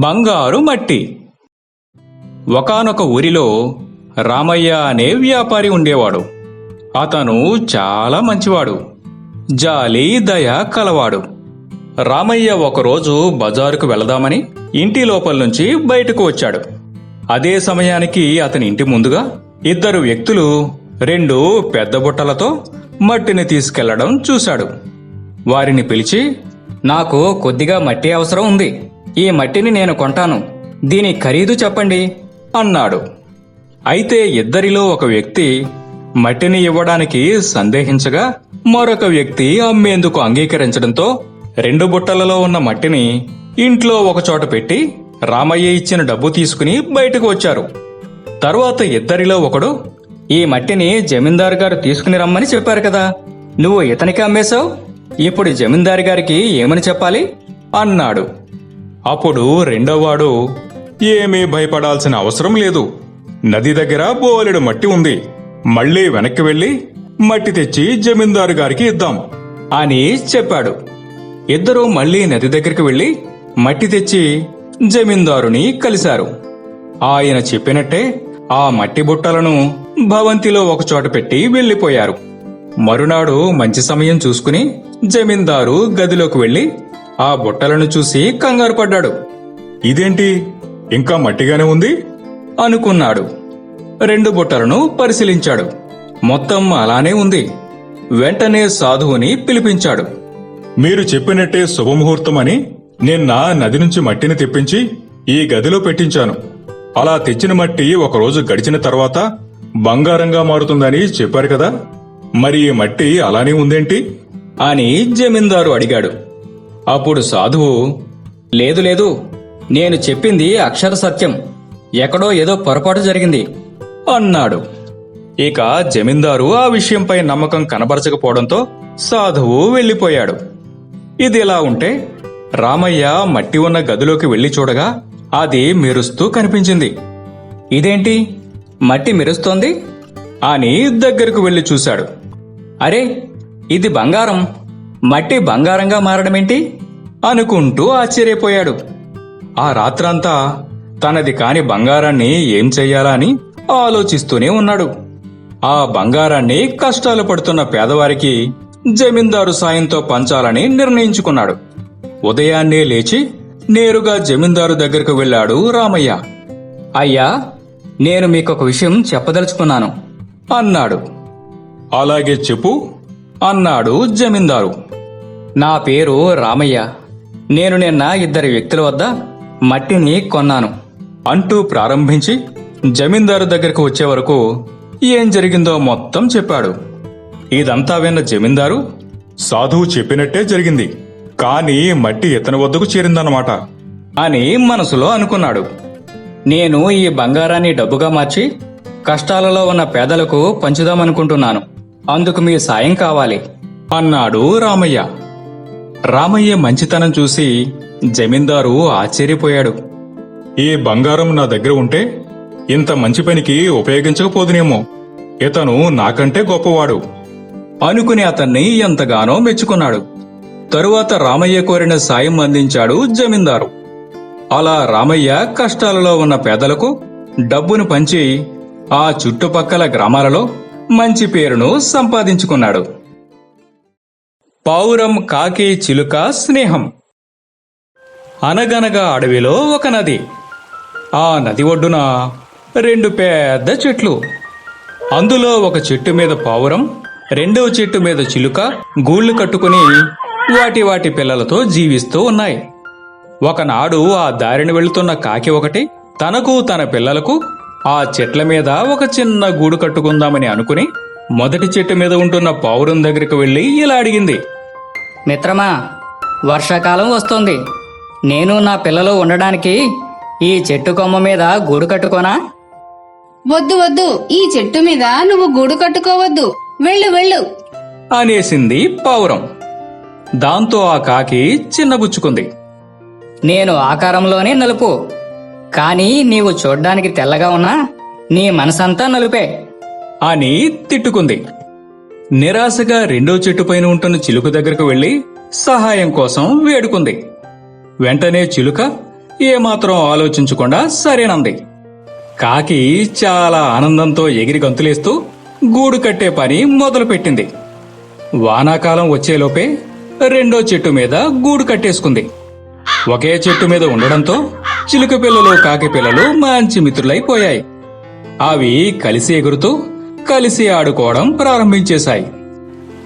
బంగారు మట్టి. ఒకానొక ఊరిలో రామయ్య అనే వ్యాపారి ఉండేవాడు. అతను చాలా మంచివాడు. జాలి దయ కలవాడు. రామయ్య ఒకరోజు బజారుకు వెళదామని ఇంటి లోపల నుంచి బయటకు వచ్చాడు. అదే సమయానికి అతని ఇంటి ముందుగా ఇద్దరు వ్యక్తులు రెండు పెద్ద బుట్టలతో మట్టిని తీసుకెళ్ళడం చూశాడు. వారిని పిలిచి నాకు కొద్దిగా మట్టి అవసరం ఉంది. ఈ మట్టిని నేను కొంటాను. దీని ఖరీదు చెప్పండి అన్నాడు. అయితే ఇద్దరిలో ఒక వ్యక్తి మట్టిని ఇవ్వడానికి సందేహించగా మరొక వ్యక్తి అమ్మేందుకు అంగీకరించడంతో రెండు బుట్టలలో ఉన్న మట్టిని ఇంట్లో ఒకచోట పెట్టి రామయ్య ఇచ్చిన డబ్బు తీసుకుని బయటకు వచ్చారు. తరువాత ఇద్దరిలో ఒకడు ఈ మట్టిని జమీందారు గారు తీసుకుని రమ్మని చెప్పారు కదా నువ్వు ఇతనికి అమ్మేశావు? ఇప్పుడు జమీందారు గారికి ఏమని చెప్పాలి? అన్నాడు. అప్పుడు రెండోవాడు ఏమీ భయపడాల్సిన అవసరం లేదు. నది దగ్గర బోలెడు మట్టి ఉంది. మళ్ళీ వెనక్కి వెళ్ళి మట్టి తెచ్చి జమీందారు గారికి ఇద్దాం అని చెప్పాడు. ఇద్దరూ మళ్ళీ నది దగ్గరికి వెళ్ళి మట్టి తెచ్చి జమీందారుని కలిశారు. ఆయన చెప్పినట్టే ఆ మట్టి బుట్టలను భవంతిలో ఒకచోట పెట్టి వెళ్ళిపోయారు మరునాడు మంచి సమయం చూసుకుని జమీందారు గదిలోకి వెళ్ళి ఆ బుట్టలను చూసి కంగారు పడ్డాడు. ఇదేంటి? ఇంకా మట్టిగానే ఉంది? అనుకున్నాడు. రెండు బుట్టలను పరిశీలించాడు. మొత్తం అలానే ఉంది. వెంటనే సాధువుని పిలిపించాడు. మీరు చెప్పినట్టే శుభముహూర్తమని నిన్న నది నుంచి మట్టిని తెప్పించి ఈ గదిలో పెట్టించాను. అలా తెచ్చిన మట్టి ఒకరోజు గడిచిన తర్వాత బంగారంగా మారుతుందని చెప్పారు కదా? మరి ఈ మట్టి అలానే ఉందేంటి? అని జమీందారు అడిగాడు. అప్పుడు సాధువు లేదు లేదు నేను చెప్పింది అక్షర సత్యం. ఎక్కడో ఏదో పొరపాటు జరిగింది అన్నాడు. ఇక జమీందారు ఆ విషయంపై నమ్మకం కనబరచకపోవడంతో సాధువు వెళ్ళిపోయాడు. ఇది ఇలా ఉంటే రామయ్య మట్టి ఉన్న గదిలోకి వెళ్ళి చూడగా అది మెరుస్తూ కనిపించింది. ఇదేంటి? మట్టి మెరుస్తోంది? అని దగ్గరకు వెళ్ళి చూశాడు. అరే ఇది బంగారం. మట్టి బంగారంగా మారడమేంటి? అనుకుంటూ ఆశ్చర్యపోయాడు. ఆ రాత్రంతా తనది కాని బంగారాన్ని ఏం చెయ్యాలా అని ఆలోచిస్తూనే ఉన్నాడు. ఆ బంగారాన్ని కష్టాలు పడుతున్న పేదవారికి జమీందారు సాయంతో పంచాలని నిర్ణయించుకున్నాడు. ఉదయాన్నే లేచి నేరుగా జమీందారు దగ్గరకు వెళ్ళాడు రామయ్య. అయ్యా నేను మీకొక విషయం చెప్పదలుచుకున్నాను అన్నాడు. అలాగే చెప్పు అన్నాడు జమీందారు. నా పేరు రామయ్య. నేను నిన్న ఇద్దరి వ్యక్తుల వద్ద మట్టిని కొన్నాను. అంటూ ప్రారంభించి జమీందారు దగ్గరకు వచ్చే వరకు ఏం జరిగిందో మొత్తం చెప్పాడు. ఇదంతా విన్న జమీందారు సాధువు చెప్పినట్టే జరిగింది. కానీ మట్టి ఇతని వద్దకు చేరిందన్నమాట. అని మనసులో అనుకున్నాడు. నేను ఈ బంగారాన్ని డబ్బుగా మార్చి కష్టాలలో ఉన్న పేదలకు పంచుదామనుకుంటున్నాను. అందుకు మీ సాయం కావాలి అన్నాడు రామయ్య. రామయ్య మంచితనం చూసి జమీందారు ఆశ్చర్యపోయాడు. ఈ బంగారం నా దగ్గర ఉంటే ఇంత మంచి పనికి ఉపయోగించకపోదునేమో. ఇతను నాకంటే గొప్పవాడు. అనుకుని అతన్ని ఎంతగానో మెచ్చుకున్నాడు. తరువాత రామయ్య కోరిన సాయం అందించాడు జమీందారు. అలా రామయ్య కష్టాలలో ఉన్న పేదలకు డబ్బును పంచి ఆ చుట్టుపక్కల గ్రామాలలో మంచి పేరును సంపాదించుకున్నాడు. పావురం కాకి చిలుక స్నేహం. అనగనగా అడవిలో ఒక నది. ఆ నది ఒడ్డున రెండు పెద్ద చెట్లు. అందులో ఒక చెట్టు మీద పావురం రెండవ చెట్టు మీద చిలుక గూళ్ళు కట్టుకుని వాటి వాటి పిల్లలతో జీవిస్తూ ఉన్నాయి. ఒకనాడు ఆ దారిని వెళుతున్న కాకి ఒకటి తనకు తన పిల్లలకు ఆ చెట్ల మీద ఒక చిన్న గూడు కట్టుకుందామని అనుకుని మొదటి చెట్టు మీద ఉంటున్న పావురం దగ్గరికి వెళ్ళి ఇలా అడిగింది. మిత్రమా వర్షాకాలం వస్తోంది. నేను నా పిల్లలు ఉండడానికి ఈ చెట్టు కొమ్మ మీద గూడు కట్టుకోనా? వద్దు వద్దు. ఈ చెట్టు మీద నువ్వు గూడు కట్టుకోవద్దు. వెళ్ళు వెళ్ళు. అనేసింది పావురం. దాంతో ఆ కాకి చిన్నబుచ్చుకుంది నేను ఆకారంలోనే నలుపు. కానీ నీవు చూడ్డానికి తెల్లగా ఉన్నా నీ మనసంతా నలుపే. అని తిట్టుకుంది. నిరాశగా రెండో చెట్టు పైన ఉంటున్న చిలుక దగ్గరకు వెళ్ళి సహాయం కోసం వేడుకుంది. వెంటనే చిలుక ఏమాత్రం ఆలోచించకుండా సరేనంది. కాకి చాలా ఆనందంతో ఎగిరి గంతులేస్తూ గూడు కట్టే పని మొదలుపెట్టింది. వానాకాలం వచ్చేలోపే రెండో చెట్టు మీద గూడు కట్టేసుకుంది. ఒకే చెట్టు మీద ఉండడంతో చిలుక పిల్లలు కాకి పిల్లలు మంచి మిత్రులైపోయాయి. అవి కలిసి ఎగురుతూ కలిసి ఆడుకోవడం ప్రారంభించేశాయి.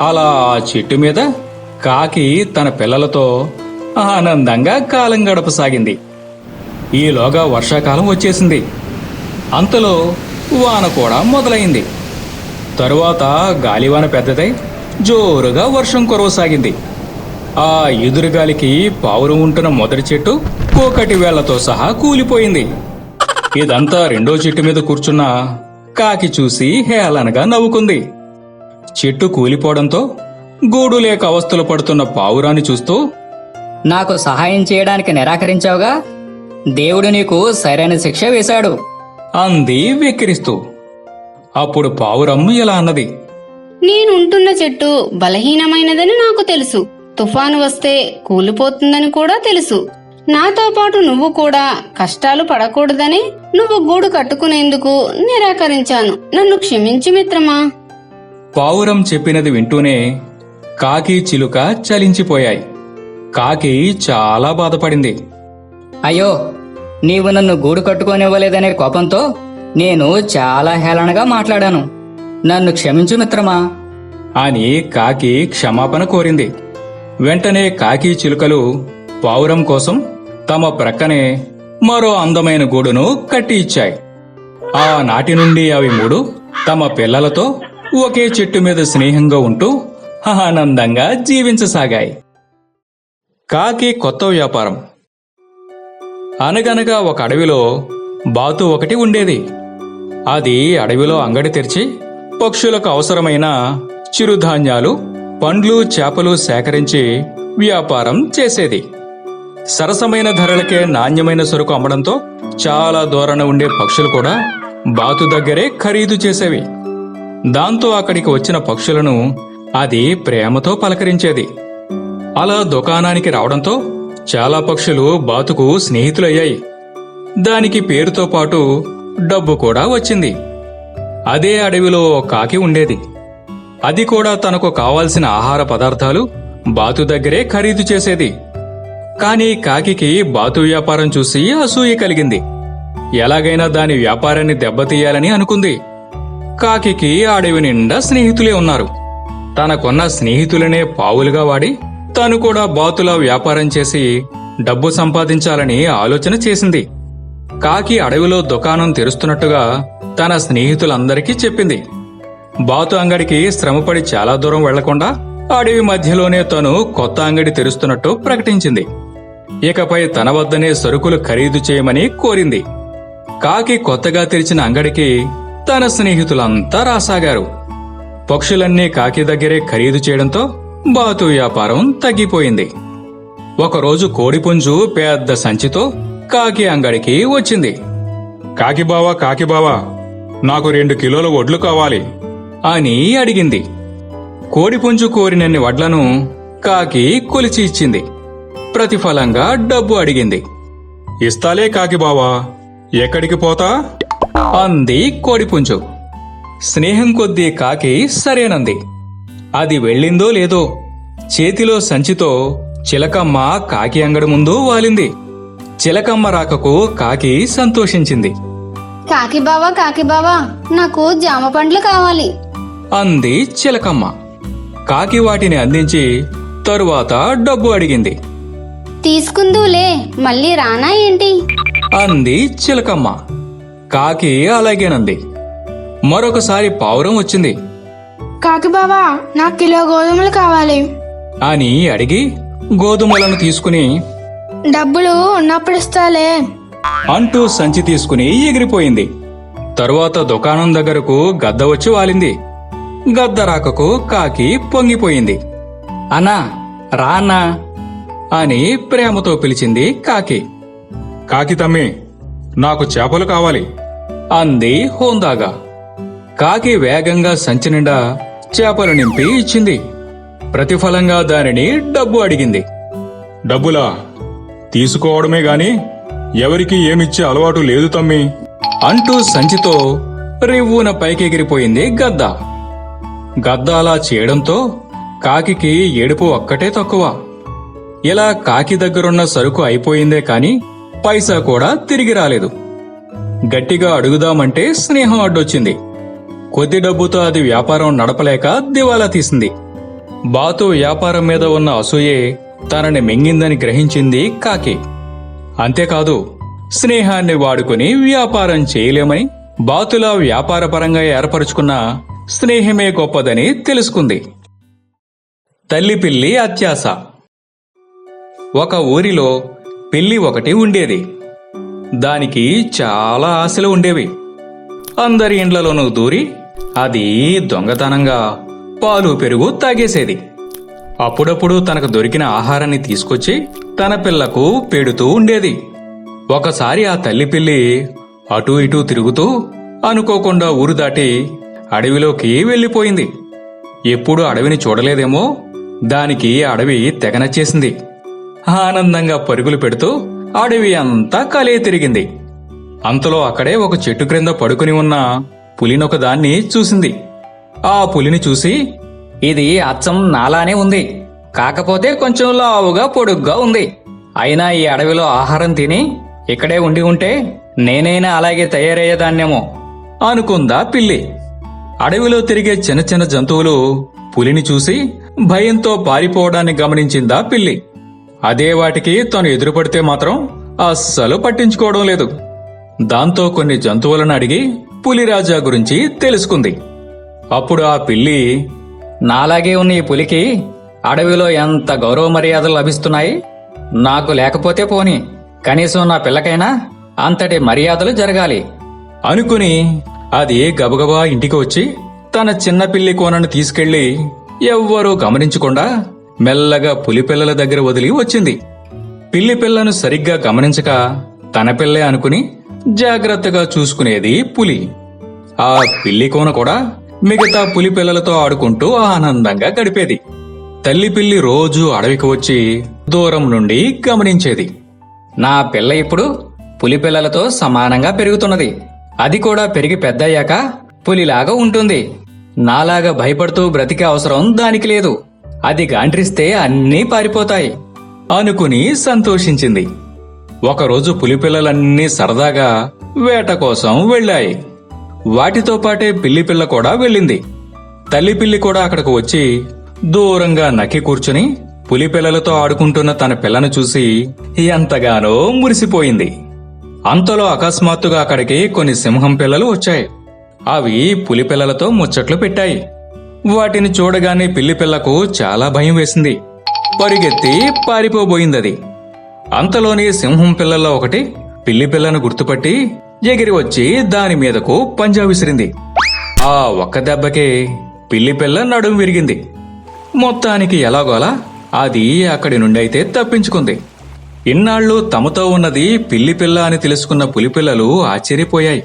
అలా ఆ చెట్టు మీద కాకి తన పిల్లలతో ఆనందంగా కాలం గడపసాగింది. ఈలోగా వర్షాకాలం వచ్చేసింది. అంతలో వాన కూడా మొదలైంది. తరువాత గాలివాన పెద్దదై జోరుగా వర్షం కురవసాగింది. ఆ ఎదురుగాలికి పావురం ఉంటున్న మొదటి చెట్టు కోకటి వేళ్ళతో సహా కూలిపోయింది. ఇదంతా రెండో చెట్టు మీద కూర్చున్న కాకి చూసి హేళనగా నవ్వుకుంది. చెట్టు కూలిపోవడంతో గూడు లేక అవస్థలు పడుతున్న పావురాన్ని చూస్తూ నాకు సహాయం చేయడానికి నిరాకరించావుగా? దేవుడు నీకు సరైన శిక్ష వేశాడు. అంది వెక్కిరిస్తూ. అప్పుడు పావురం ఇలా అన్నది. నేనుంటున్న చెట్టు బలహీనమైనదని నాకు తెలుసు. తుఫాను వస్తే కూలిపోతుందని కూడా తెలుసు. నాతో పాటు నువ్వు కూడా కష్టాలు పడకూడదని నువ్వు గూడు కట్టుకునేందుకు నిరాకరించాను. నన్ను క్షమించు మిత్రమా? పావురం చెప్పినది వింటూనే కాకి చిలుక చలించిపోయాయి. కాకి చాలా బాధపడింది. అయ్యో నీవు నన్ను గూడు కట్టుకోనివ్వలేదనే కోపంతో నేను చాలా హేళనగా మాట్లాడాను. నన్ను క్షమించు మిత్రమా? అని కాకి క్షమాపణ కోరింది. వెంటనే కాకి చిలుకలు పావురం కోసం తమ ప్రక్కనే మరో అందమైన గూడును కట్టి ఇచ్చాయి ఆ నాటి నుండి అవి మూడు తమ పిల్లలతో ఒకే చెట్టు మీద స్నేహంగా ఉంటూ ఆనందంగా జీవించసాగాయి. కాకి కొత్త వ్యాపారం. అనగనగా ఒక అడవిలో బాతు ఒకటి ఉండేది. అది అడవిలో అంగడి తెరిచి పక్షులకు అవసరమైన చిరుధాన్యాలు పండ్లు చేపలు సేకరించి వ్యాపారం చేసేది. సరసమైన ధరలకే నాణ్యమైన సరుకు అమ్మడంతో చాలా దూరాన ఉండే పక్షులు కూడా బాతు దగ్గరే ఖరీదు చేసేవి. దాంతో అక్కడికి వచ్చిన పక్షులను అది ప్రేమతో పలకరించేది. అలా దుకాణానికి రావడంతో చాలా పక్షులు బాతుకు స్నేహితులయ్యాయి. దానికి పేరుతో పాటు డబ్బు కూడా వచ్చింది. అదే అడవిలో కాకి ఉండేది. అది కూడా తనకు కావాల్సిన ఆహార పదార్థాలు బాతు దగ్గరే ఖరీదు చేసేది. కానీ కాకికి బాతు వ్యాపారం చూసి అసూయ కలిగింది. ఎలాగైనా దాని వ్యాపారాన్ని దెబ్బతీయాలని అనుకుంది. కాకికి అడవి నిండా స్నేహితులే ఉన్నారు. తనకున్న స్నేహితులనే పావులుగా వాడి తాను కూడా బాతులా వ్యాపారం చేసి డబ్బు సంపాదించాలని ఆలోచన చేసింది. కాకి అడవిలో దుకాణం తెరుస్తున్నట్టుగా తన స్నేహితులందరికీ చెప్పింది. బాతు అంగడికి శ్రమపడి చాలా దూరం వెళ్ళకుండా అడవి మధ్యలోనే తను కొత్త అంగడి తెరుస్తున్నట్టు ప్రకటించింది. ఇకపై తన వద్దనే సరుకులు ఖరీదు చేయమని కోరింది. కాకి కొత్తగా తెరిచిన అంగడికి తన స్నేహితులంతా రాసాగారు. పక్షులన్నీ కాకి దగ్గరే ఖరీదు చేయడంతో బాతు వ్యాపారం తగ్గిపోయింది. ఒకరోజు కోడిపుంజు పెద్ద సంచితో కాకి అంగడికి వచ్చింది. కాకి బావా కాకి బావా నాకు రెండు కిలోల వడ్లు కావాలి. అని అడిగింది. కోడిపుంజు కోరినన్ని వడ్లను కాకి కొలిచి ఇచ్చింది. ప్రతిఫలంగా డబ్బు అడిగింది. ఇస్తాలే కాకి బావా ఎక్కడికి పోతా? అంది కోడిపుంజు స్నేహం కొద్దీ కాకి సరేనంది. అది వెళ్ళిందో లేదో చేతిలో సంచితో చిలకమ్మ కాకి అంగడి ముందు వాలింది. చిలకమ్మ రాకకు కాకి సంతోషించింది. కాకి బావా కాకి బావా నాకు జామ పండ్లు కావాలి. అంది చిలకమ్మ. కాకి వాటిని అందించి తరువాత డబ్బు అడిగింది. తీసుకుందులే మళ్ళీ రానా ఏంటి? అంది చిలకమ్మ. కాకి అలాగేనంది. మరొకసారి పావురం వచ్చింది. కాకి బావా నాకు కిలో గోధుమలు కావాలి. అని అడిగి గోధుమలను తీసుకుని డబ్బులు ఉన్నప్పుడు ఇస్తాలే అంటూ సంచి తీసుకుని ఎగిరిపోయింది. తరువాత దుకాణం దగ్గరకు గద్ద వచ్చి వాలింది. గద్ద రాకకు కాకి పొంగిపోయింది. అన్నా రా అన్నా. అని ప్రేమతో పిలిచింది కాకి. కాకి తమ్మి నాకు చేపలు కావాలి. అంది హోందాగా. కాకి వేగంగా సంచి నిండా చేపలు నింపి ఇచ్చింది. ప్రతిఫలంగా దానిని డబ్బు అడిగింది. డబ్బులా? తీసుకోవడమే గాని ఎవరికి ఏమిచ్చే అలవాటు లేదు తమ్మి. అంటూ సంచితో రివ్వున పైకెగిరిపోయింది గద్ద. గద్ద అలా చేయడంతో కాకికి ఏడుపు ఒక్కటే తక్కువ. ఇలా కాకి దగ్గరున్న సరుకు అయిపోయిందే కాని పైసా కూడా తిరిగి రాలేదు. గట్టిగా అడుగుదామంటే స్నేహం అడ్డొచ్చింది. కొద్ది డబ్బుతో అది వ్యాపారం నడపలేక దివాలా తీసింది. బాతు వ్యాపారం మీద ఉన్న అసూయే తనని మింగిందని గ్రహించింది కాకి. అంతేకాదు స్నేహాన్ని వాడుకుని వ్యాపారం చేయలేమని బాతులా వ్యాపారపరంగా ఏర్పరచుకున్న స్నేహమే గొప్పదని తెలుసుకుంది. తల్లిపిల్లి అత్యాశ అత్యాస. ఒక ఊరిలో పెళ్ళి ఒకటి ఉండేది. దానికి చాలా ఆశలు ఉండేవి. అందరి ఇండ్లలోనూ దూరి అది దొంగతనంగా పాలు పెరుగు తాగేసేది. అప్పుడప్పుడు తనకు దొరికిన ఆహారాన్ని తీసుకొచ్చి తన పిల్లకు పెడుతూ ఉండేది. ఒకసారి ఆ తల్లి పిల్లి అటూ ఇటూ తిరుగుతూ అనుకోకుండా ఊరు దాటి అడవిలోకి వెళ్ళిపోయింది. ఎప్పుడు అడవిని చూడలేదేమో దానికి అడవి తెగనచ్చేసింది ఆనందంగా పరుగులు పెడుతూ అడవి అంతా కలే తిరిగింది. అంతలో అక్కడే ఒక చెట్టు క్రింద పడుకుని ఉన్న పులినొక దాన్ని చూసింది. ఆ పులిని చూసి ఇది అచ్చం నాలానే ఉంది. కాకపోతే కొంచెం లావుగా పొడుగ్గా ఉంది. అయినా ఈ అడవిలో ఆహారం తిని ఇక్కడే ఉండి ఉంటే నేనైనా అలాగే తయారయ్యేదాన్నేమో అనుకుందా పిల్లి. అడవిలో తిరిగే చిన్న చిన్న జంతువులు పులిని చూసి భయంతో పారిపోవడాన్ని గమనించిందా పిల్లి. అదే వాటికి తను ఎదురుపడితే మాత్రం అస్సలు పట్టించుకోవడం లేదు. దాంతో కొన్ని జంతువులను అడిగి పులిరాజా గురించి తెలుసుకుంది. అప్పుడు ఆ పిల్లి నాలాగే ఉన్న ఈ పులికి అడవిలో ఎంత గౌరవ మర్యాదలు లభిస్తున్నాయి? నాకు లేకపోతే పోని కనీసం నా పిల్లకైనా అంతటి మర్యాదలు జరగాలి. అనుకుని అది గబగబా ఇంటికి వచ్చి తన చిన్న పిల్లి కోనను తీసుకెళ్ళి ఎవ్వరూ గమనించకుండా మెల్లగా పులిపిల్లల దగ్గర వదిలి వచ్చింది. పిల్లి పిల్లను సరిగ్గా గమనించక తన పిల్లే అనుకుని జాగ్రత్తగా చూసుకునేది పులి. ఆ పిల్లి కోన కూడా మిగతా పులి పిల్లలతో ఆడుకుంటూ ఆనందంగా గడిపేది. తల్లి పిల్లి రోజూ అడవికి వచ్చి దూరం నుండి గమనించేది. నా పిల్ల ఇప్పుడు పులి పిల్లలతో సమానంగా పెరుగుతున్నది. అది కూడా పెరిగి పెద్దయ్యాక పులిలాగా ఉంటుంది. నాలాగా భయపడుతూ బ్రతికే అవసరం దానికి లేదు. అది గాండ్రిస్తే అన్నీ పారిపోతాయి అనుకుని సంతోషించింది. ఒకరోజు పులిపిల్లలన్నీ సరదాగా వేట కోసం వెళ్ళాయి. వాటితో పాటే పిల్లిపిల్ల కూడా వెళ్ళింది. తల్లి పిల్లి కూడా అక్కడికి వచ్చి దూరంగా నక్కి కూర్చుని పులిపిల్లలతో ఆడుకుంటున్న తన పిల్లను చూసి ఎంతగానో మురిసిపోయింది. అంతలో అకస్మాత్తుగా అక్కడికి కొన్ని సింహం పిల్లలు వచ్చాయి. అవి పులిపిల్లలతో ముచ్చట్లు పెట్టాయి. వాటిని చూడగానే పిల్లి పిల్లకు చాలా భయం వేసింది. పరిగెత్తి పారిపోబోయిందది. అంతలోనే సింహం పిల్లల్లో ఒకటి పిల్లి పిల్లను గుర్తుపట్టి ఎగిరి వచ్చి దాని మీదకు పంజా విసిరింది. ఆ ఒక్క దెబ్బకే పిల్లి పిల్ల నడుం విరిగింది. మొత్తానికి ఎలాగోలా అది అక్కడి నుండి అయితే తప్పించుకుంది. ఇన్నాళ్ళు తమతో ఉన్నది పిల్లి పిల్ల అని తెలుసుకున్న పులిపిల్లలు ఆశ్చర్యపోయాయి.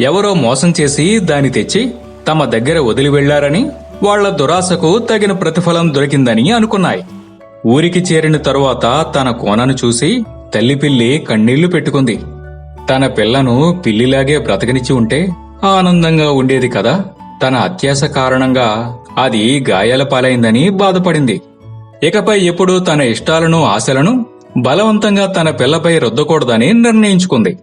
ఎవరో మోసం చేసి దాన్ని తెచ్చి తమ దగ్గర వదిలి వెళ్ళారని వాళ్ళ దురాశకు తగిన ప్రతిఫలం దొరికిందని అనుకున్నాయి. ఊరికి చేరిన తరువాత తన కోనను చూసి తల్లి పిల్లి కన్నీళ్ళు పెట్టుకుంది. తన పిల్లను పిల్లిలాగే బ్రతకనిచ్చి ఉంటే ఆనందంగా ఉండేది కదా. తన అత్యాశ కారణంగా అది గాయాల పాలైందని బాధపడింది. ఇకపై ఎప్పుడూ తన ఇష్టాలను ఆశలను బలవంతంగా తన పిల్లపై రుద్దకూడదని నిర్ణయించుకుంది.